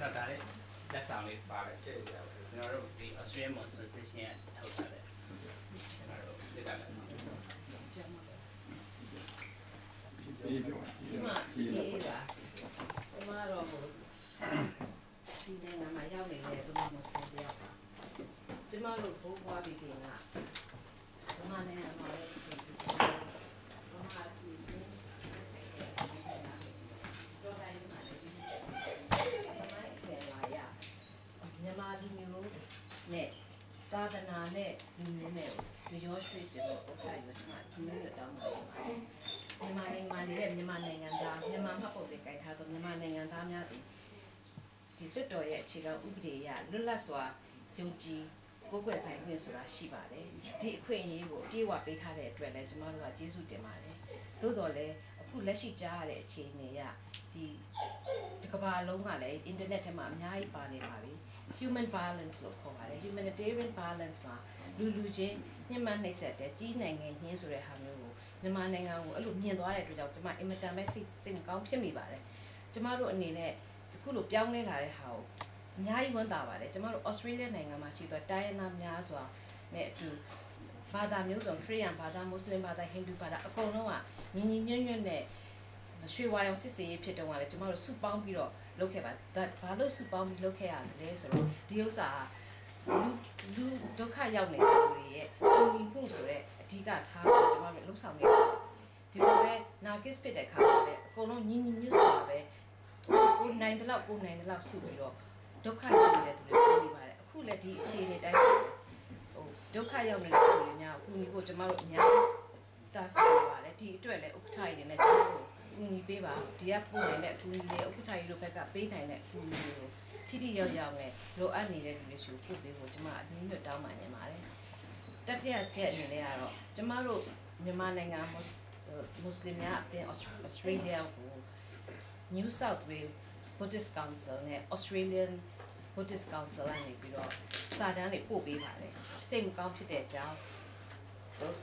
ကျွန်တော်ဒါလေးလက်ဆောင်လေးပါတယ်ကျေးဇူးပါကျွန်တော်တို့ဒီ Australian Monsoon Session ကထုတ်ထားတယ်ကျွန်တော်တို့ဒီကလက်ဆောင်ပြီးပြောဒီမှာအေးပါဒီမှာတော့ဟိုဒီနိုင်ငံမှာရောက်နေတဲ့လူမျိုးစတယောက်ပါဒီမှာလို့ဘိုးဘွားပြီးတင်ကဒီမှာနိုင်ငံမှာလည်းဒီမှာဒီတော့တိုင်းမှာလည်းဒီမိုင်းဆယ်လာရမြန်မာလူမျိုးနဲ့သာသနာနဲ့လူမျိုးနဲ့ရောရွှေ့ ကြလို့ဥက္ကဋ္ဌရွတ်မှာဒီမျိုးတောင်းပါပါတယ်မြန်မာနိုင်ငံမှာနေတဲ့မြန်မာနိုင်ငံသားမြန်မာမှတ်ပုံတင်ကြိုက်ထားသောမြန်မာနိုင်ငံသားများသည်ဒီလွတ်တော်ရဲ့အခြေခံဥပဒေအရလွတ်လပ်စွာယုံကြည်ကိုယ်ွယ်ပိုင်ခွင့်ဆိုတာရှိပါတယ်ဒီအခွင့်အရေးကိုအပြည့်အဝပေးထားတဲ့အတွက်လည်းကျမတို့ကကျေးဇူးတင်ပါတယ်သို့တော်လည်းအခုလက်ရှိကြားရတဲ့အခြေအနေအရဒီဒီကမ္ဘာလုံးကလည်းအင်တာနက်ထဲမှာအများကြီးပါနေပါပြီ human violence လို့ခေါ်ပါတယ် humanitarian violence မှာလူလူချင်းညှဉ်းပန်းနှိပ်စက်တဲ့ကြီးနိုင်ငံညှင်းဆိုတဲ့ဟာမျိုးကိုမြန်မာနိုင်ငံကိုအဲ့လိုမြင်သွားတဲ့အတွက်ကြောင့်ကျွန်မအင်မတန်ပဲစိတ်စိတ်မကောင်းဖြစ်မိပါတယ်ကျမတို့အနေနဲ့တခုလိုပြောင်းလဲလာတဲ့ဟာကိုအများကြီးဝန်တာပါတယ်ကျမတို့ Australia နိုင်ငံမှာရှိသောတိုင်းရင်းသားများစွာနဲ့အတူဘာသာမျိုးစုံခရစ်ယာန်ဘာသာမွတ်စလင်ဘာသာဟိန္ဒူဘာသာအကုန်လုံးကညီညီညွတ်ညွတ်နဲ့ရွှေဝါရောင်စစ်စေးရေးဖြစ်တော့ကလည်းကျမတို့စုပေါင်းပြီးတော့လုပ်ခဲ့ပါဒါဘာလို့စုပေါင်းပြီးလုပ်ခဲ့ရလဲဆိုတော့ဒီဥစ္စာက လူလူဒုက္ခရောက်နေတဲ့လူတွေရဲ့ပုံမြင်မှုဆိုတဲ့အဓိကထားပြီးကျမတို့လှုပ်ဆောင်နေတယ်ဒီလိုပဲနာကစ်ဖြစ်တဲ့ခါမှာလည်းအကုန်လုံးညီညီညွတ်စွာပဲကိုနိုင်တဲ့လောက်ကိုနိုင်တဲ့လောက်စုပြီးတော့ဒုက္ခရောက်နေတဲ့သူတွေပြောနေပါတယ်အခုလည်းဒီအခြေအနေတိုင်းဟိုဒုက္ခရောက်နေတဲ့သူတွေများကိုကူညီဖို့ကျမတို့အများကြီးတားဆိုပါလေဒီအတွက်လည်းဥက္ကဋ္ဌကြီးတွေနဲ့ကျမတို့ ကူညီပေးပါဒီကပို့နိုင်တဲ့အကူအညီတွေဥက္ကဋ္ဌကြီးတို့ဘက်ကပေးနိုင်တဲ့အကူအညီတွေကိုထိထိရောက်ရောက်နဲ့လိုအပ်နေတဲ့လူတွေရှိပို့ပေးဖို့ကျမအနည်းငယ်တောင်းပန်နေပါတယ်တတိယချက်အနေနဲ့ကတော့ကျမတို့မြန်မာနိုင်ငံမွတ်စလင်များအသင်း Australia ကို New South Wales Buddhist Council နဲ့ Australian Buddhist Council ကနေပြီးတော့စာတမ်းတွေပို့ပေးပါတယ်စိတ်မကောင်းဖြစ်တဲ့အကြောင်း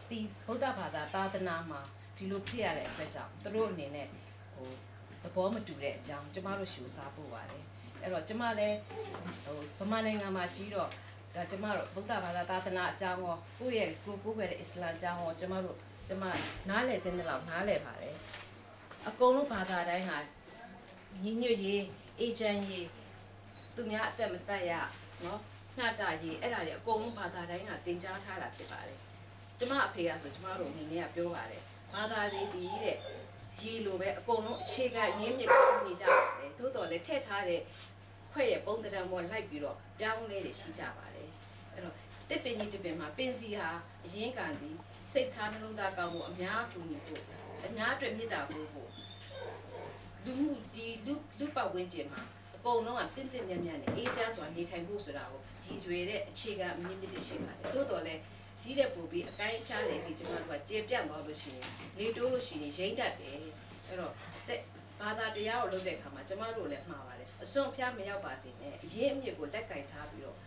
ဒီဗုဒ္ဓဘာသာသာသနာမှာ ဒီလိုဖြစ်ရတဲ့အတွက်ကြောင့်သူတို့အနေနဲ့ဟိုသဘောမတူတဲ့အကြောင်းကျမတို့ရှုစားပို့ပါတယ်အဲ့တော့ကျမလည်းဟိုဗမာနိုင်ငံမှာကြီးတော့ဒါကျမတို့ဗုဒ္ဓဘာသာသာသနာအကြောင်းရောကိုယ့်ရဲ့ကိုကိုယ်ပဲအစ္စလာမ်အကြောင်းရောကျမတို့ကျမနားလည်တဲ့လောက်နားလည်ပါတယ်အကုန်လုံးဘာသာတိုင်းဟာညီညွတ်ရေးအေဂျင့်ရေးသူများအသက်မသက်ရနော်နှာတာရေးအဲ့ဒါတွေအကုန်လုံးဘာသာတိုင်းကတင် जा ထားတာဖြစ်ပါတယ်ကျမအဖေကဆိုကျမတို့အနေနဲ့ကပြောပါတယ် ဘာသာလေးဒီတဲ့ရေလိုပဲအကုန်လုံးအခြေခံရင်းမြစ်ကိုနေကြပါတယ်သို့တော်လည်းထည့်ထားတဲ့ဖွဲ့ရဲ့ပုံတံပေါ်လိုက်ပြီးတော့ပြောင်းလဲနေရှိကြပါတယ်အဲ့တော့တစ်ပင်ကြီးတစ်ပင်မှာပင်စီဟာအရင်ကန်ဒီစိတ်ထားနှလုံးသားကောင်းဖို့အများကူညီဖို့အများအတွက်မေတ္တာပို့ဖို့လူမှုဒီလူလူပတ်ဝန်းကျင်မှာအကုန်လုံးကတင့်တင့်မြတ်မြတ်နဲ့အေးချမ်းစွာနေထိုင်ဖို့ဆိုတာကိုရည်ရွယ်တဲ့အခြေခံအမြင့်မြင့်ရှိပါတယ်သို့တော်လည်း ဒီတဲ့ပို့ပြီးအကိုင်းဖြားတယ်ဒီကျွန်တော်တို့ကကျေပြတ်သွားလို့ရှိရင်လေတိုးလို့ရှိရင်ရိမ့်တတ်တယ်အဲ့တော့တဲ့ဘာသာတရားကိုလုပ်တဲ့အခါမှာကျမတို့လည်းမှားပါတယ်အစွန်ဖျားမရောက်ပါစေနဲ့အရေးအမြစ်ကိုလက်ကင်ထားပြီးတော့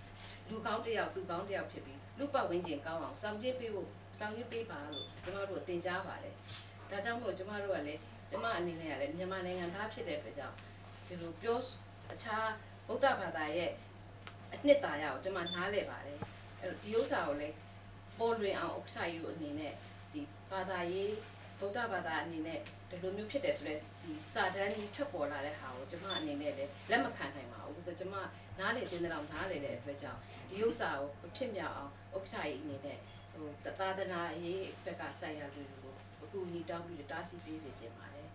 လူကောင်းတယောက်သူကောင်းတယောက်ဖြစ်ပြီးလူပတ်ဝန်းကျင်ကောင်းအောင်စောင့်ကြည့်ပေးဖို့စောင့်ကြည့်ပေးပါလို့ကျမတို့သင်ကြားပါတယ်ဒါကြောင့်မို့ကျမတို့ကလည်းကျမအနေနဲ့ကလည်းမြန်မာနိုင်ငံသားဖြစ်တဲ့အတွက်ကြောင့်ဒီလိုပြောအခြားဗုဒ္ဓဘာသာရဲ့အနှစ်သာရကိုကျမနားလည်ပါတယ်အဲ့တော့ဒီဥစ္စာကိုလည်း ပေါ်လွင်အောင်ဥက္ကဋ္ဌကြီးတို့အနေနဲ့ဒီဘာသာရေးဗုဒ္ဓဘာသာအနေနဲ့ဒီလိုမျိုးဖြစ်တယ်ဆိုတော့ဒီစာတန်းကြီးထွက်ပေါ်လာတဲ့ဟာကိုကျမအနေနဲ့လည်းလက်မခံနိုင်ပါဘူးဆိုတော့ကျမနားလေတင်းတဲ့လောက်နားလေတဲ့အတွက်ကြောင့်ဒီဥစ္စာကိုဖြစ်မြောက်အောင်ဥက္ကဋ္ဌကြီးအနေနဲ့ဟိုသာသနာရေးဘက်ကဆိုင်ရာလူတွေကိုအခုညီတောင်းပြီးတားဆီးပေးစေချင်ပါတယ်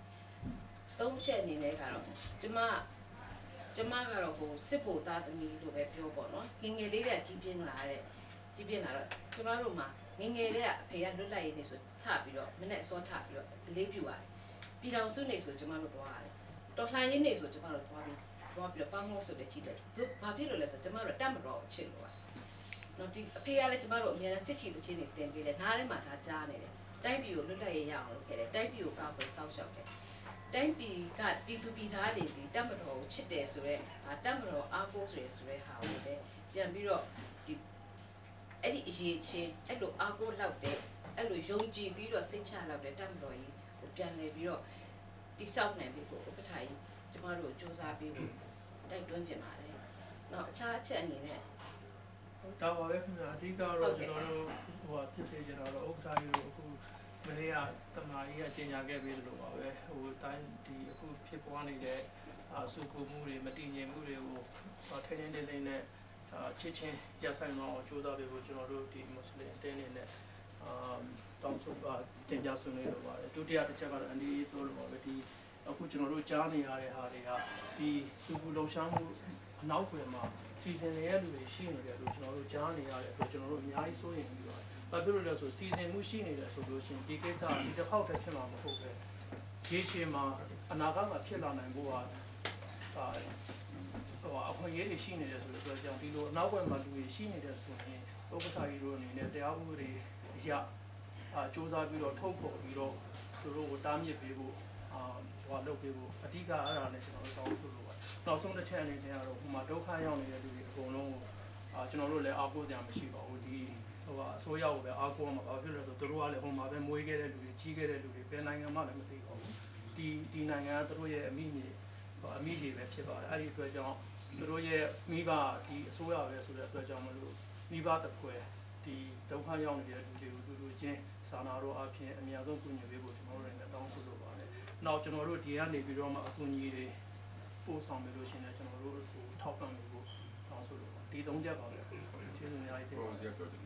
သုံးချက်အနေနဲ့ကတော့ကျမကျမကတော့ကိုစစ်ဖို့သားသမီးလို့ပဲပြောပေါ့နော်ငငယ်လေးတဲ့ကြီးပြင်းလာတဲ့ ကြီးပြင်းလာတော့ကျမတို့မှာငငယ်လေးကအဖေကလွတ်လပ်ရေးနေဆိုထပြီးတော့မနဲ့စောထပြီးတော့အလေးပြုရတယ်ပြည်တော်စုနေဆိုကျမတို့သွားရတယ်တော်လှန်ရေးနေဆိုကျမတို့သွားပြီးသွားပြီးတော့ပေါင်းဖို့ဆိုတဲ့ကြီးတယ်သူဘာဖြစ်လို့လဲဆိုကျမတို့တတ်မတော်ချစ်လို့ပါနော်ဒီအဖေကလည်းကျမတို့အများနဲ့စစ်ချီတချင်းတွေတင်ပေးတယ်နားထဲမှာဒါကြားနေတယ်တိုက်ပြည်ကိုလွတ်လပ်ရေးရအောင်လုပ်ခဲ့တယ်တိုက်ပြည်ကိုကောက်ပဲစောက်ရှောက်တယ်တိုင်းပြည်ကပြည်သူပြည်သားတွေဒီတက်မတော်ကိုချစ်တယ်ဆိုတော့တက်မတော်အားကိုးဆိုရဆိုတဲ့ဟာကိုလည်းပြန်ပြီးတော့ဒီ အဲ့ဒီအရေးချင်းအဲ့လိုအားကိုးလောက်တဲ့အဲ့လိုယုံကြည်ပြီးတော့စိတ်ချလောက်တဲ့တက်မတော်ကြီးကိုပြန်လည်ပြီးတော့တိဆောက်နိုင်ပြီကိုဥက္ကဋ္ဌကြီးကျမတို့စူးစမ်းပြီးဖို့တိုက်တွန်းချင်ပါတယ်။နောက်အခြားအချက်အနေနဲ့ဒါပါပဲခင်ဗျာအဓိကတော့ကျွန်တော်တို့ဟိုဟာဖြစ်စေချင်တာတော့ဥက္ကဋ္ဌကြီးတို့အခုမနေ့ကတမာကြီးကကြေညာခဲ့ပြီးလို့ပါပဲဟိုတိုင်းဒီအခုဖြစ်ပွားနေတဲ့အာစုကူမှုတွေမတည်ငြိမ်မှုတွေကိုထိန်းထိန်းသိမ်းသိမ်းနဲ့ အာချစ်ချင်းရဆိုင်အောင်ကြိုးစားပေးဖို့ကျွန်တော်တို့ဒီမွတ်စလင်အတင်းအနေနဲ့အာတောင်းဆိုပါတင်ပြဆွေးနွေးလို့ပါတယ်ဒုတိယတစ်ချက်ကတော့အန်ဒီပြောလို့ပါပဲဒီအခုကျွန်တော်တို့ကြားနေရတဲ့ဟာတွေကဒီစုကူလုံရှားမှုအနောက်ွယ်မှာစီစဉ်နေတဲ့လူတွေရှိနေတယ်လို့ကျွန်တော်တို့ကြားနေရတဲ့အတွက်ကျွန်တော်တို့အများကြီးစိုးရိမ်ပြီးတော့ဘာဖြစ်လို့လဲဆိုစီစဉ်မှုရှိနေတယ်ဆိုလို့ရှိရင်ဒီကိစ္စကဒီတစ်ခေါက်တည်းဖြစ်မှာမဟုတ်ပဲဒီအချိန်မှာအနာဂတ်မှာဖြစ်လာနိုင်ဖို့ကအာ ဟိုအခွင့်အရေးတွေရှိနေတယ်ဆိုတော့ကြောင့်ဒီလိုအနောက်ဘက်မှာလူတွေရှိနေတယ်ဆိုရင်ဥပ္ပစာကြီးတို့အနေနဲ့တရားဥပဒေအရအာစ조사ပြီးတော့ထုတ်ဖော်ပြီးတော့သူတို့ကိုတားမြစ်ပေးဖို့အာဟိုလုပ်ပေးဖို့အဓိကအဲ့ဒါနဲ့ကျွန်တော်တို့တောင်းဆိုလို့ပါနောက်ဆုံးတစ်ချက်အနေနဲ့ကတော့ဟိုမှာဒုက္ခရောက်နေတဲ့လူတွေအကုန်လုံးကိုအာကျွန်တော်တို့လည်းအားကိုးကြမရှိပါဘူးဒီဟိုကအစိုးရကိုပဲအားကိုးမှာဘာဖြစ်လို့လဲဆိုတော့တို့ကလည်းဟိုမှာပဲမွေးခဲ့တဲ့လူတွေကြီးခဲ့တဲ့လူတွေဘယ်နိုင်ငံမှလည်းမသိပါဘူးဒီဒီနိုင်ငံကတို့ရဲ့အမိမြေအမိကြီးပဲဖြစ်ပါတယ်အဲ့ဒီအတွက်ကြောင့် တို့ရဲ့မိဘဒီအစိုးရပဲဆိုတဲ့အတွက်ကြောင့်မလို့မိဘတစ်ခွဲဒီဒုက္ခရောက်နေတဲ့လူတွေကိုတူတူချင်းစာနာတော့အဖြစ်အများဆုံးကူညီပေးဖို့ကျွန်တော်တို့လည်းတောင်းဆိုလိုပါတယ်နောက်ကျွန်တော်တို့ဒီကနေပြီးတော့မှအကူအညီတွေပို့ဆောင်ပြီးလို့ရှိရင်လည်းကျွန်တော်တို့ဟိုထောက်ပံ့လို့တောင်းဆိုလို့ပါဒီသုံးချက်ပါပဲကျေးဇူးအများကြီးတင်ဟိုပါတဆယ်ရာပြောတယ်